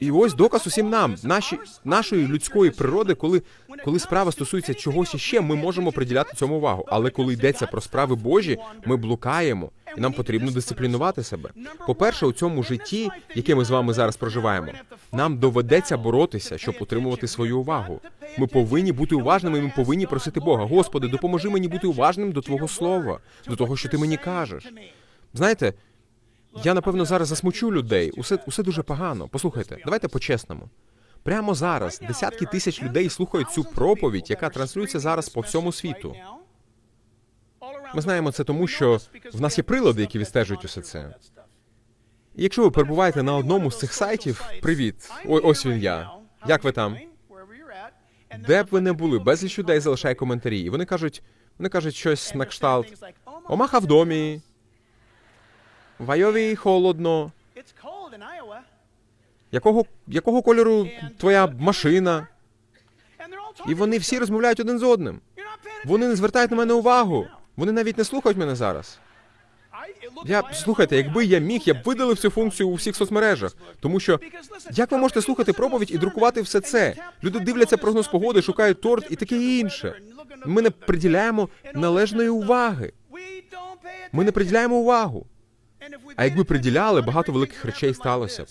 І ось доказ усім нам, наші, нашої людської природи, коли, коли справа стосується чогось іще, ми можемо приділяти цьому увагу. Але коли йдеться про справи Божі, ми блукаємо, і нам потрібно дисциплінувати себе. По-перше, у цьому житті, яке ми з вами зараз проживаємо, нам доведеться боротися, щоб утримувати свою увагу. Ми повинні бути уважними, і ми повинні просити Бога. Господи, допоможи мені бути уважним до Твого слова, до того, що ти мені кажеш. Знаєте, я напевно зараз засмучу людей. Усе, усе дуже погано. Послухайте, давайте по-чесному. Прямо зараз десятки тисяч людей слухають цю проповідь, яка транслюється зараз по всьому світу. Ми знаємо це тому, що в нас є прилади, які відстежують усе це. І якщо ви перебуваєте на одному з цих сайтів, привіт, О, ось він я. Як ви там? Де б ви не були, безліч людей залишає коментарі. І вони кажуть, вони кажуть щось на кшталт. Омаха в домі, в Айові холодно. Якого, якого кольору твоя машина? І вони всі розмовляють один з одним. Вони не звертають на мене увагу. Вони навіть не слухають мене зараз. Я слухайте, якби я міг, я б видалив цю функцію у всіх соцмережах. Тому що як ви можете слухати проповідь і друкувати все це? Люди дивляться прогноз погоди, шукають торт і таке інше. Ми не приділяємо належної уваги. Ми не приділяємо увагу. А якби приділяли, багато великих речей сталося б.